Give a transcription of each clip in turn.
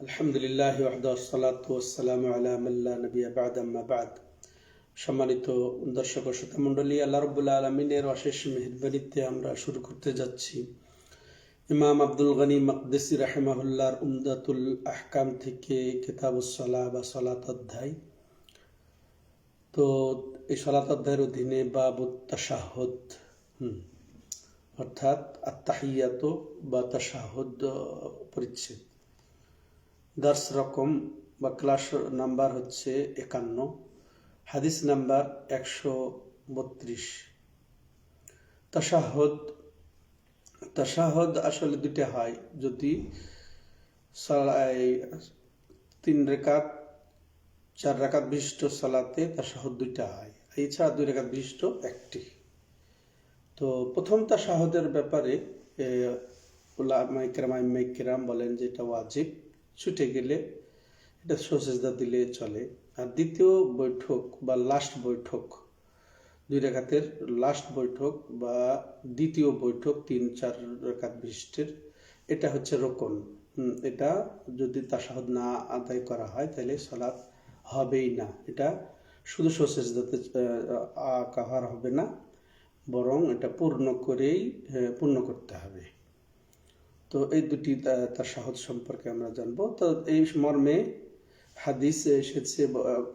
আলহামদুলিল্লাহ বাদ সম্মানিত দর্শক শ্রোতা মণ্ডলী আল্লাহ রবুল্লা আলমিনের অশেষ মেহরবানিতে আমরা শুরু করতে যাচ্ছি। ইমাম আব্দুল গনি মকদেসি রাহেমাহুল্লাহর উমদাতুল আহকাম থেকে কিতাবুসলা বা সলাত অধ্যায় তো এই সলাত অধ্যায়ের অধীনে বাবুত অর্থাৎ আত্মাহিয়াত বা তাশাহদ, পরিচ্ছেদ। দার্স রকম বা ক্লাস নাম্বার হচ্ছে একান্ন, হাদিস নাম্বার একশো বত্রিশ। তাশাহদ তাশাহদ আসলে দুটো হয়। যদি তিন রেখাত, চার রেখাত বিশিষ্ট সালাতে তাশাহদ দুইটা হয়। এছাড়া দুই রেখাত বিশিষ্ট একটি। তো প্রথম তাশাহদের ব্যাপারে ওলামাইকেরাম বলেন যে এটা ওয়াজিব। ছুটে গেলে এটা সোসেজদা দিলে চলে আর দ্বিতীয় বৈঠক বা লাস্ট বৈঠক দুই রেখাতের লাস্ট বৈঠক বা দ্বিতীয় বৈঠক তিন চার রেখাত বিশিষ্টের এটা হচ্ছে রোকন এটা যদি তাসাহদ না আদায় করা হয় তাহলে সলাৎ হবেই না এটা শুধু সোসেজদাতে কাহার হবে না বরং এটা পূর্ণ করেই পূর্ণ করতে হবে তো এই দুটি তার সাহস সম্পর্কে আমরা জানবো তো এই মর্মে হাদিস এসেছে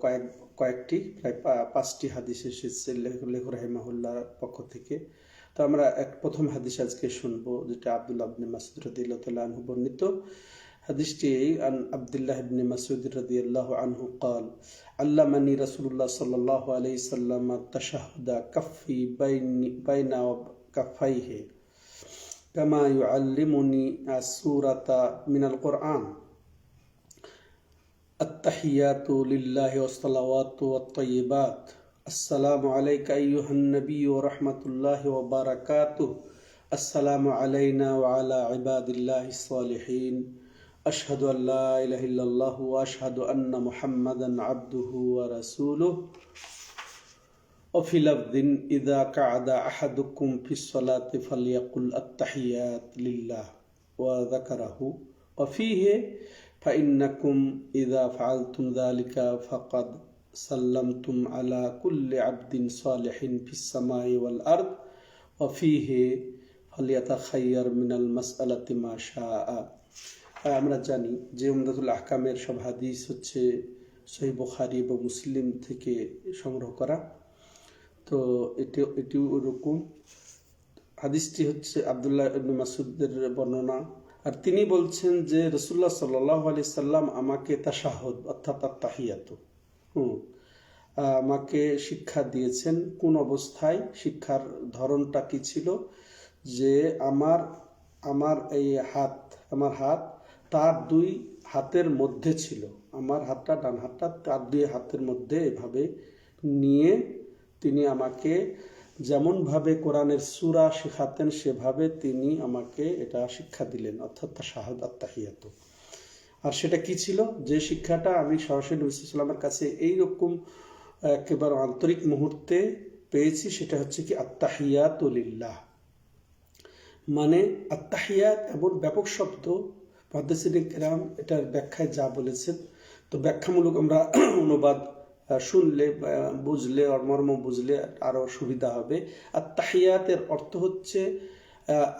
কয়েক কয়েকটি প্রায় পাঁচটি হাদিস এসেছে লেখু রাহিমাহুল্লার পক্ষ থেকে তো আমরা এক প্রথম হাদিস আজকে শুনবো যেটা আব্দুল্লাহ আবনে মাসুদ রদিল্লাহ আনহু বর্ণিত হাদিসটি আন আব্দুল্লাহ ইবনে মাসুদ রাদিয়াল্লাহু আনহু قال علمني رسول الله صلى الله عليه وسلم التشهد كفي بين بين كفيه كما يعلمني السورة من القرآن. التحيات لله والصلوات والطيبات. السلام عليك أيها النبي ورحمة الله وبركاته. السلام علينا وعلى عباد الله الصالحين. أشهد أن لا إله إلا الله وأشهد أن محمدا عبده ورسوله. وفي لفظ إذا قعد أحدكم في الصلاة فليقل التحيات لله وذكره وفيه فإنكم إذا فعلتم ذلك فقد سلمتم على كل عبد صالح في السماء والأرض وفيه فليتخير من المسألة ما شاء আমরা জানি যে উমদাতুল আহকামের সব হাদিস হচ্ছে সহি বুখারি এবং মুসলিম থেকে সংগ্রহ করা তো এটি এটি ওরকম। হাদিসটি হচ্ছে আবদুল্লাহ মাসুদের বর্ণনা। আর তিনি বলছেন যে রসুল্লাহ সাল্লাহ আলি সাল্লাম আমাকে তাশাহদ, অর্থাৎ তাহিয়াত হুম, আমাকে শিক্ষা দিয়েছেন। কোন অবস্থায়? শিক্ষার ধরনটা কি ছিল? যে আমার আমার এই হাত, আমার হাত তার দুই হাতের মধ্যে ছিল। আমার হাতটা ডান হাতটা তার দুই হাতের মধ্যে এভাবে নিয়ে তিনি আমাকে যেমনভাবে কোরআনের সুরা শেখাতেন, সেভাবে তিনি আমাকে এটা শিক্ষা দিলেন, অর্থাৎ শাহাদ আত্মাহিয়াত আর সেটা কি ছিল? যে শিক্ষাটা আমি সরাসরি নবিসামের কাছে এইরকম একেবারে আন্তরিক মুহূর্তে পেয়েছি, সেটা হচ্ছে কি আত্মাহিয়াতুলিল্লাহ মানে আত্মাহিয়াত এমন ব্যাপক শব্দ কেরাম এটার ব্যাখ্যায় যা বলেছেন। তো ব্যাখ্যামূলক আমরা অনুবাদ শুনলে বুঝলে ওর মর্ম বুঝলে আরও সুবিধা হবে। আর তাহিয়াতের অর্থ হচ্ছে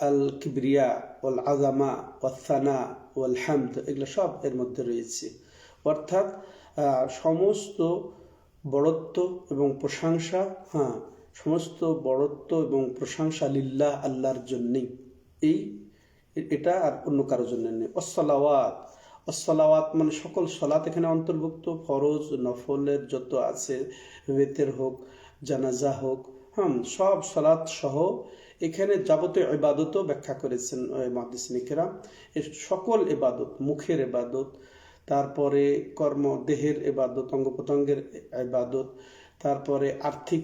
আল কিবরিয়া ওল আজামা ওয়াসানা ওয়াল হামদ এগুলো সব এর মধ্যে রয়েছে। অর্থাৎ সমস্ত বড়ত্ব এবং প্রশংসা হ্যাঁ সমস্ত বড়ত্ব এবং প্রশংসা লিল্লাহ, আল্লাহর জন্যেই। এই, এটা আর অন্য কারোর জন্য নেই। অসলাওয়াত অসলাওয়াত মানে সকল সলাত এখানে অন্তর্ভুক্ত, ফরজ, নফলের যত আছে বেতের হোক, জানাজা হোক হ্যাঁ সব সলাৎ সহ এখানে যাবতীয় ইবাদতও ব্যাখ্যা করেছেন মাদিসনিকেরা সকল এবাদত মুখের এবাদত তারপরে কর্ম, দেহের এবাদত অঙ্গ প্রত্যঙ্গের এবাদত তারপরে আর্থিক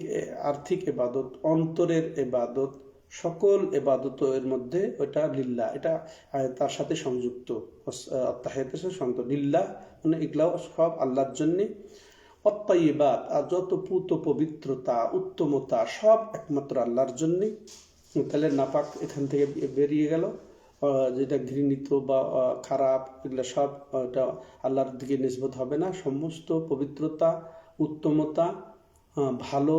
আর্থিক এবাদত অন্তরের এবাদত সকল এবাদত এর মধ্যে ওটা লিল্লা, এটা তার সাথে সংযুক্ত। সংযুক্ত। লিল্লা মানে এগুলাও সব আল্লাহর জন্যে। অত্যাইবাদ আর যত পুত পবিত্রতা, উত্তমতা, সব একমাত্র আল্লাহর জন্যে। তাহলে নাপাক এখান থেকে বেরিয়ে গেল। যেটা ঘৃণিত বা খারাপ, এগুলো সব এটা আল্লাহর দিকে নিসবত হবে না। সমস্ত পবিত্রতা, উত্তমতা ভালো,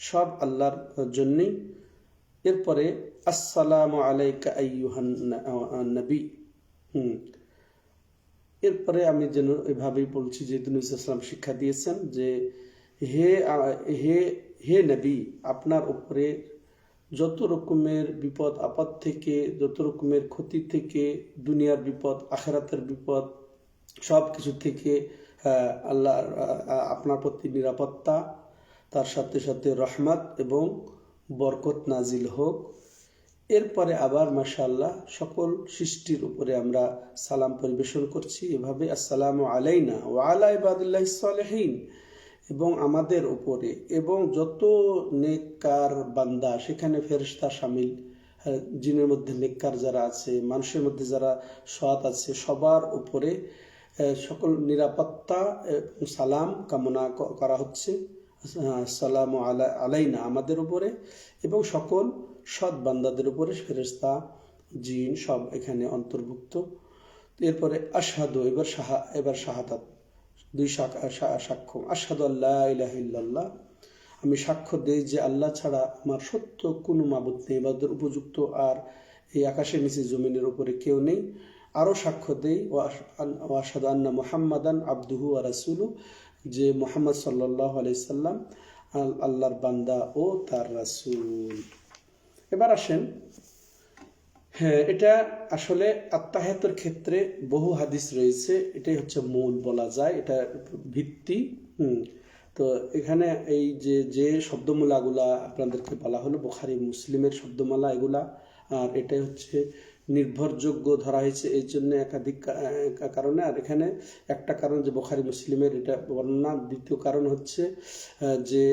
সব আল্লাহর জন্যই এরপরে, আসসালাম আলাইকা নবী। হুম। এরপরে আমি যেন এভাবেই বলছি যে ইসলাম শিক্ষা দিয়েছেন যে, হে হে হে নবী, আপনার উপরে যত রকমের বিপদ, আপদ থেকে, যত রকমের ক্ষতি থেকে, দুনিয়ার বিপদ, আখেরাতের বিপদ, সব কিছু থেকে আল্লাহ আপনার প্রতি নিরাপত্তা, তার সাথে সাথে রহমত এবং বরকত নাজিল হোক। এরপরে আবার মাশাআল্লাহ সকল সৃষ্টির উপরে আমরা সালাম পরিবেশন করছি। এভাবে আসসালামু আলাইনা ও আলা ইবাদিল্লাহ সালেহীন। এবং আমাদের উপরে এবং যত নেককার বান্দা সেখানে ফেরেশতা সামিল হ্যাঁ, জিনের মধ্যে নেককার যারা আছে মানুষের মধ্যে যারা সৎ আছে সবার উপরে সকল নিরাপত্তা সালাম কামনা করা হচ্ছে। সালাম আলা, আলাইনা আমাদের উপরে এবং সকল সৎ বান্দাদের উপরে ফেরেশতা, জিন সব এখানে অন্তর্ভুক্ত। এরপরে আশহাদু, এবার সাহা, এবার শাহাদাত। দুই সাক- সাক্ষ্য। আশহাদু আল্লাহ ইলাহা ইল্লাল্লাহ। আমি সাক্ষ্য দেই যে আল্লাহ ছাড়া আমার সত্য কোনো মাবুদ নেই বাদের উপযুক্ত আর এই আকাশের নিচে জমিনের উপরে কেউ নেই। আরও সাক্ষ্য দেই ও আসাদ আন্না মোহাম্মদান আব্দুহু আর রাসুলু যে মোহাম্মদ সাল্লাহ আলাইসাল্লাম আল্লাহর বান্দা ও তার রাসূল। এবার আসেন হ্যাঁ এটা আসলে আত্মাহাতের ক্ষেত্রে বহু হাদিস রয়েছে, এটাই হচ্ছে মূল বলা যায়, এটা ভিত্তি। হুম, তো এখানে এই যে যে শব্দমালাগুলা আপনাদেরকে বলা হলো, বোখারি, মুসলিমের শব্দমালা এগুলা, আর এটাই হচ্ছে নির্ভরযোগ্য ধরা হয়েছে এই জন্য একাধিক কারণে। আর এখানে একটা কারণ যে বোখারি মুসলিমের এটা বর্ণনা। দ্বিতীয় কারণ হচ্ছে যে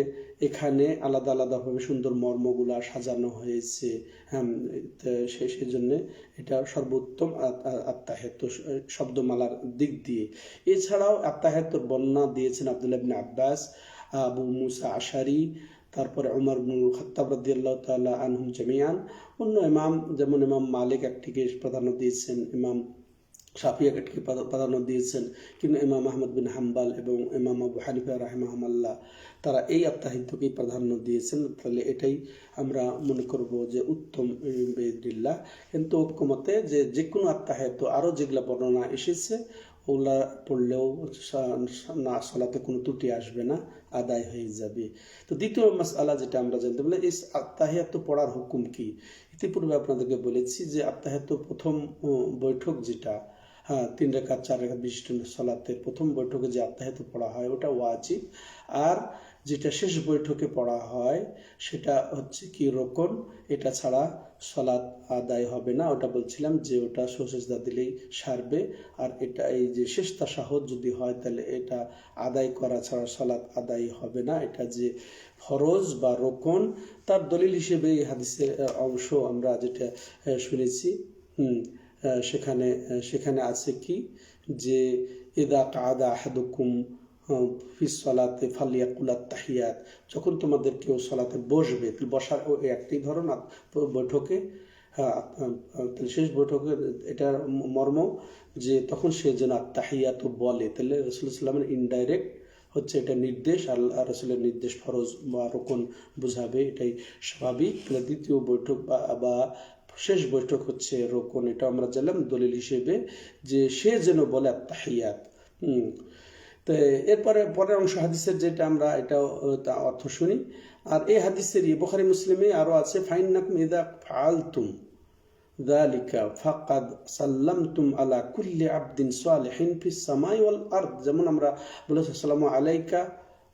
এখানে আলাদা আলাদাভাবে সুন্দর মর্মগুলা সাজানো হয়েছে। হ্যাঁ সেই সে, সেজন্য এটা সর্বোত্তম আত্মাহেত শব্দমালার দিক দিয়ে। এছাড়াও আত্মাহেতর বর্ণনা দিয়েছেন আব্দুল্লাহ ইবনে আব্বাস, আবু মুসা আশারি তারপরে উমর খাত্তাব রাদিয়াল্লাহু তাআলা আনহুম জামিয়ান অন্য ইমাম, যেমন ইমাম মালিক একটিকে প্রাধান্য দিয়েছেন, ইমাম শাফিয়া একটিকে প্রাধা- প্রাধান্য দিয়েছেন, কিন্তু ইমাম আহমদ বিন হাম্বাল এবং ইমাম আবু হানিফা রাহিমাহমাল্লাহ, তারা এই আত্মাহিত্যকেই প্রাধান্য দিয়েছেন। তাহলে এটাই আমরা মনে করব যে উত্তম বেদিল্লাহ। কিন্তু ঐক্যমতে যে যে কোনো আত্মাহিত্য, আরও যেগুলা বর্ণনা এসেছে ওগুলা পড়লেও না, সালাতে কোনো ত্রুটি আসবে না, আদায় হয়ে যাবে। তো দ্বিতীয় মাস আলা যেটা আমরা জানতে বলি এই আত্মাহিয়াত পড়ার হুকুম কি? ইতিপূর্বে আপনাদেরকে বলেছি যে আত্মাহিয়াত প্রথম বৈঠক যেটা হ্যাঁ তিন রেখা চার রেখা বিশিষ্ট সলাতের প্রথম বৈঠকে যে আত্মাহিত পড়া হয়, ওটা ওয়াজিব। আর যেটা শেষ বৈঠকে পড়া হয়, সেটা হচ্ছে কি রোকন? এটা ছাড়া সলাৎ আদায় হবে না। ওটা বলছিলাম যে ওটা সোসেজদা দিলেই সারবে। আর এটা এই যে শেষ তাসাহত যদি হয়, তাহলে এটা আদায় করা ছাড়া সলাৎ আদায় হবে না। এটা যে ফরজ বা রোকন, তার দলিল হিসেবে এই হাদিসের অংশ আমরা যেটা শুনেছি। হুম সেখানে সেখানে আছে কি? যে, ইদা কাদা আহাদুকুম ফি সলাতে ফালিয়াকুলাত তাহিয়াত। যখন তোমাদের কেউ সলাতে বসবে বসার একটি ধরন বৈঠকে হ্যাঁ, শেষ বৈঠকে এটার মর্ম যে তখন সে যেন আত্মাহিয়াত বলে। তাহলে রসুল ইসলামের ইনডাইরেক্ট হচ্ছে এটা নির্দেশ আল্লাহ রসুলের নির্দেশ ফরজ বা রোকন বোঝাবে এটাই স্বাভাবিক। তাহলে দ্বিতীয় বৈঠক বা বা শেষ বৈঠক হচ্ছে রোকন এটা আমরা জানলাম দলিল হিসেবে যে সে যেন বলে আত্মাহিয়াত হুম তো এরপরে পরের অংশ হাদিসের যেটা আমরা এটা অর্থ শুনি। আর এই হাদিসেরই বোখারি মুসলিমে আরও আছে ফাইন নাকুম ইদা ফালতুম দালিকা ফাকাদ সাল্লামতুম আলা কুল্লি আবদিন সালেহিন ফি সামাই ওয়াল আর্দ। যেমন আমরা বলেছি, আসসালামু আলাইকা,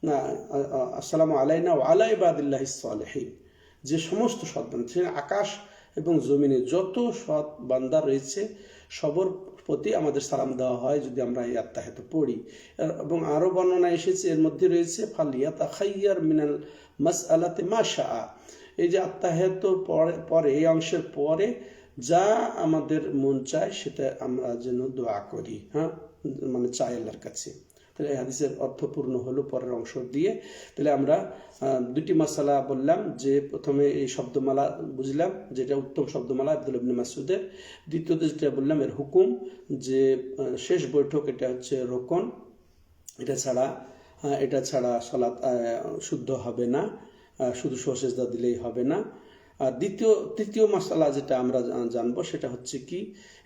না, আসসালামু আলাইনা ও আলাই বাদিল্লাহ সালেহিন। যে সমস্ত সৎ বান্ধব আকাশ এবং জমিনে যত সৎ বান্দা রয়েছে, সবর প্রতি আমাদের সালাম দেওয়া হয় যদি আমরা এই আত্মাহেত পড়ি। এবং আরও বর্ণনা এসেছে, এর মধ্যে রয়েছে ফালিয়া তা তাখাইয়ার মিনাল মাস আলাতে মাশা এই যে আত্মাহেত পরে পরে, এই অংশের পরে যা আমাদের মন চায় সেটা আমরা যেন দোয়া করি হ্যাঁ? মানে চাই আল্লাহর কাছে। তাহলে হাদিসের অর্থপূর্ণ হলো পরের অংশ দিয়ে। তাহলে আমরা দুটি মশালা বললাম যে প্রথমে এই শব্দমালা বুঝলাম, যেটা উত্তম শব্দমালা আব্দুল ইবনে মাসুদের দ্বিতীয়ত যেটা বললাম, এর হুকুম যে শেষ বৈঠক এটা হচ্ছে রোকন। এটা ছাড়া এটা ছাড়া সলাৎ শুদ্ধ হবে না শুধু সশেজদা দিলেই হবে না। আর দ্বিতীয়, তৃতীয় মশালা যেটা আমরা জানব সেটা হচ্ছে কি,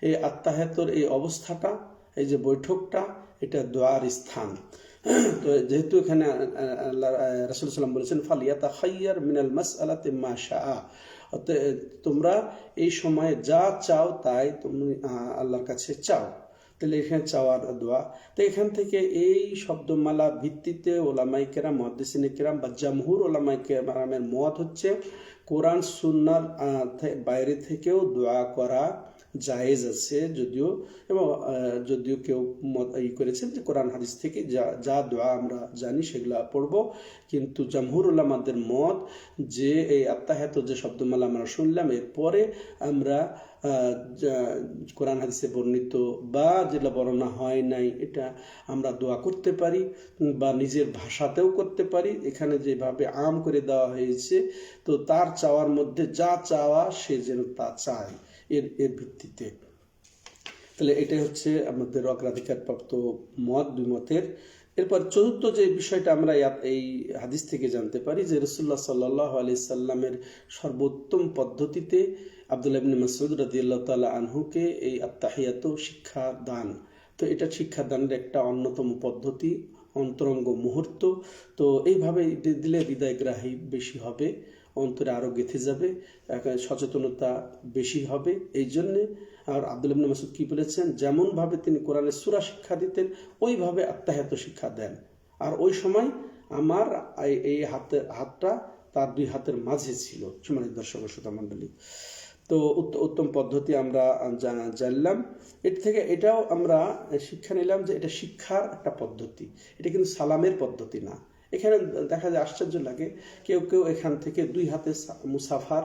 এই আত্মাহেতর এই অবস্থাটা, এই যে বৈঠকটা এটা দোয়ার স্থান। তো যেহেতু এখানে রাসুল সাল্লাম বলেছেন, ফালিয়াতা খাইয়ার মিনাল মাস আলাতে মা শাহ তোমরা এই সময়ে যা চাও তাই তুমি আল্লাহর কাছে চাও। তাহলে এখানে চাওয়ার দোয়া। তো এখান থেকে এই শব্দমালা ভিত্তিতে ওলামাই কেরাম মহাদিসিন কেরাম বা জামহুর ওলামাই কেরামের মত হচ্ছে, কোরআন সুন্নার বাইরে থেকেও দোয়া করা জায়েজ আছে যদিও এবং যদিও কেউ মত ই করেছেন যে কোরআন হাদিস থেকে যা যা দোয়া আমরা জানি সেগুলা পড়ব। কিন্তু জামহুর ওলামাদের মত যে এই আত্মাহেত যে শব্দমালা আমরা শুনলাম, এরপরে আমরা কোরআন হাদিসে বর্ণিত বা যেটা বর্ণনা হয় নাই, এটা আমরা দোয়া করতে পারি বা নিজের ভাষাতেও করতে পারি। এখানে যেভাবে আম করে দেওয়া হয়েছে, তো তার চাওয়ার মধ্যে যা চাওয়া সে যেন তা চায়। এর এর ভিত্তিতে। তাহলে এটাই হচ্ছে আমাদের অগ্রাধিকারপ্রাপ্ত মত, দুই মতের। এরপর চতুর্থ যে বিষয়টা আমরা এই হাদিস থেকে জানতে পারি যে রসুল্লাহ সাল্লাহ আলি সাল্লামের সর্বোত্তম পদ্ধতিতে আবদুল্লাহ ইবনে মাসুদ রাদিয়াল্লাহু তাআলা আনহুকে এই আত্তাহিয়াত শিক্ষা দান। তো এটা শিক্ষা দানের একটা অন্যতম পদ্ধতি, অন্তরঙ্গ মুহূর্ত। তো এইভাবে দিলে হৃদয়গ্রাহী বেশি হবে। অন্তরে আরও গেঁথে যাবে সচেতনতা বেশি হবে। এই জন্যে আর আব্দুল ইবনে মাসুদ কি বলেছেন? যেমন ভাবে তিনি কোরআনের সুরা শিক্ষা দিতেন, ওইভাবে আত্মাহিয়াত শিক্ষা দেন। আর ওই সময় আমার এই- হাতের হাতটা তার দুই হাতের মাঝে ছিল সমানিত দর্শক শ্রোতা মণ্ডলী। তো উত্ত- উত্তম পদ্ধতি আমরা জানলাম। এর থেকে এটাও আমরা শিক্ষা নিলাম যে এটা শিক্ষার একটা পদ্ধতি। এটা কিন্তু সালামের পদ্ধতি না। এখানে দেখা যায় আশ্চর্য লাগে, কেউ কেউ এখান থেকে দুই হাতে মুসাফার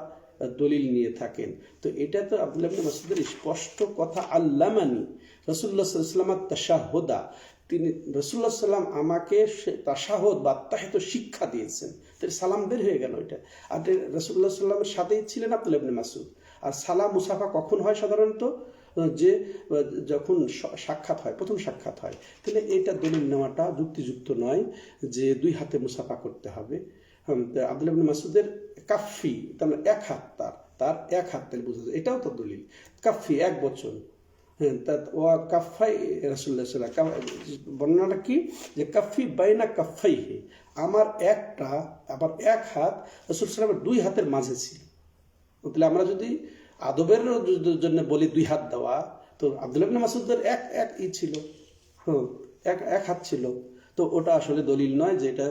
দলিল নিয়ে থাকেন। তো এটা তো ইবনে মাসুদের স্পষ্ট কথা, আল্লামানি রসুল্লাহ সাল্লামার তাশাহুদা। তিনি রসুল্লাহ সাল্লাম আমাকে সে তাশাহদ বা আত্মাহিত শিক্ষা দিয়েছেন। তাহলে সালাম বের হয়ে গেল এটা। আর রসুল্লাহ সাল্লামের সাথেই ছিলেন ইবনে মাসুদ আর সালাম, মুসাফা কখন হয় সাধারণত? যে যখন সাক্ষাৎ হয়, প্রথম সাক্ষাৎ হয়, তাহলে এটা দলিল নেওয়াটা যুক্তিযুক্ত নয় যে দুই হাতে মুসাফা করতে হবে। আব্দুল্লাহ মাসুদের কাফি তার মানে এক হাত তার তার এক হাত তাহলে বোঝা যায়, এটাও তো দলিল। কাফি এক বচন। হ্যাঁ ও কাফাই রাসুল্লাহ সাল্লাহ বর্ণনাটা কি? যে কাফি বাইনা কাফাই হে আমার একটা আবার এক হাত রসুল সাল্লামের দুই হাতের মাঝে ছিল। তাহলে আমরা যদি আদবের জন্য বলি দুই হাত দেওয়া। তো আব্দুল ইবনে মাসুদের এক এক ই ছিল। হ্যাঁ এক এক হাত ছিল। তো ওটা আসলে দলিল নয় যে এটা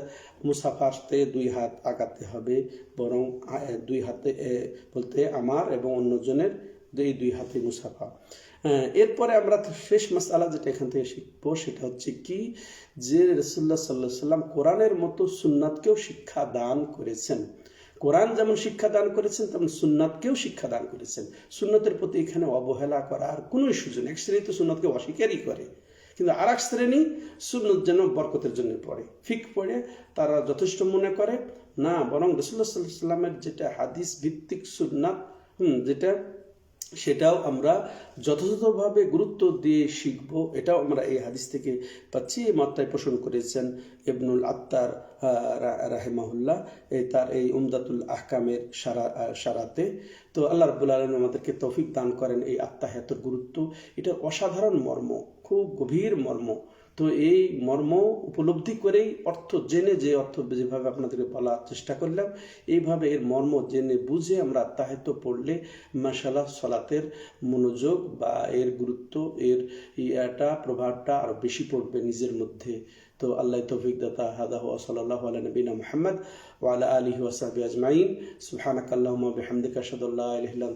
মুসাফাতে দুই হাত আগাতে হবে, বরং দুই হাতে বলতে আমার এবং অন্যজনের এই দুই হাতে মুসাফা। এরপরে আমরা শেষ মাসালা যেটা এখান থেকে শিখব, সেটা হচ্ছে কি যে রসুল্লাহ সাল্লাহ সাল্লাম কোরআনের মতো সুন্নাতকেও শিক্ষা দান করেছেন। কোরআন যেমন শিক্ষা দান করেছেন, তেমন সুন্নাতকেও শিক্ষা দান করেছেন। সুন্নতের প্রতি এখানে অবহেলা করার কোনো সুযোগ এক শ্রেণি তো সুন্নতকে অস্বীকারই করে। কিন্তু আর এক শ্রেণি সুন্নত যেন বরকতের জন্য পড়ে। ফিক পড়ে, তারা যথেষ্ট মনে করে। না, বরং রসুল্লাহ সাল্লাহ সাল্লামের যেটা হাদিস ভিত্তিক সুন্নাত, হুম, যেটা সেটাও আমরা যথাযথভাবে গুরুত্ব দিয়ে শিখব। এটাও আমরা এই হাদিস থেকে পাচ্ছি। এই মাত্রায় পোষণ করেছেন ইবনুল আত্মার রাহেমাহুল্লাহ। এই তার এই উমদাতুল আহকামের সারা সারাতে। তো আল্লাহ রবুল্লা আলম আমাদেরকে তৌফিক দান করেন এই আত্মাহাতের গুরুত্ব। এটা অসাধারণ মর্ম, খুব গভীর মর্ম। তো এই মর্ম উপলব্ধি করেই অর্থ জেনে যে অর্থ যেভাবে আপনাদেরকে বলার চেষ্টা করলাম, এইভাবে এর মর্ম জেনে বুঝে আমরা আত্মাহিত পড়লে মাসাল্লাহ সলাতের মনোযোগ বা এর গুরুত্ব, এর ইয়াটা, প্রভাবটা আরও বেশি পড়বে নিজের মধ্যে। তো আল্লাহ তৌফিক দাতা, হাদাহ সাল্লাহ আলা নবীনা মুহাম্মদ ওয়ালা আলিহি ওয়াসাবি আজমাইন। সুবহানাকাল্লাহুম্মা বিহামদিকা আশহাদু আল্লা ইলাহা ইল্লা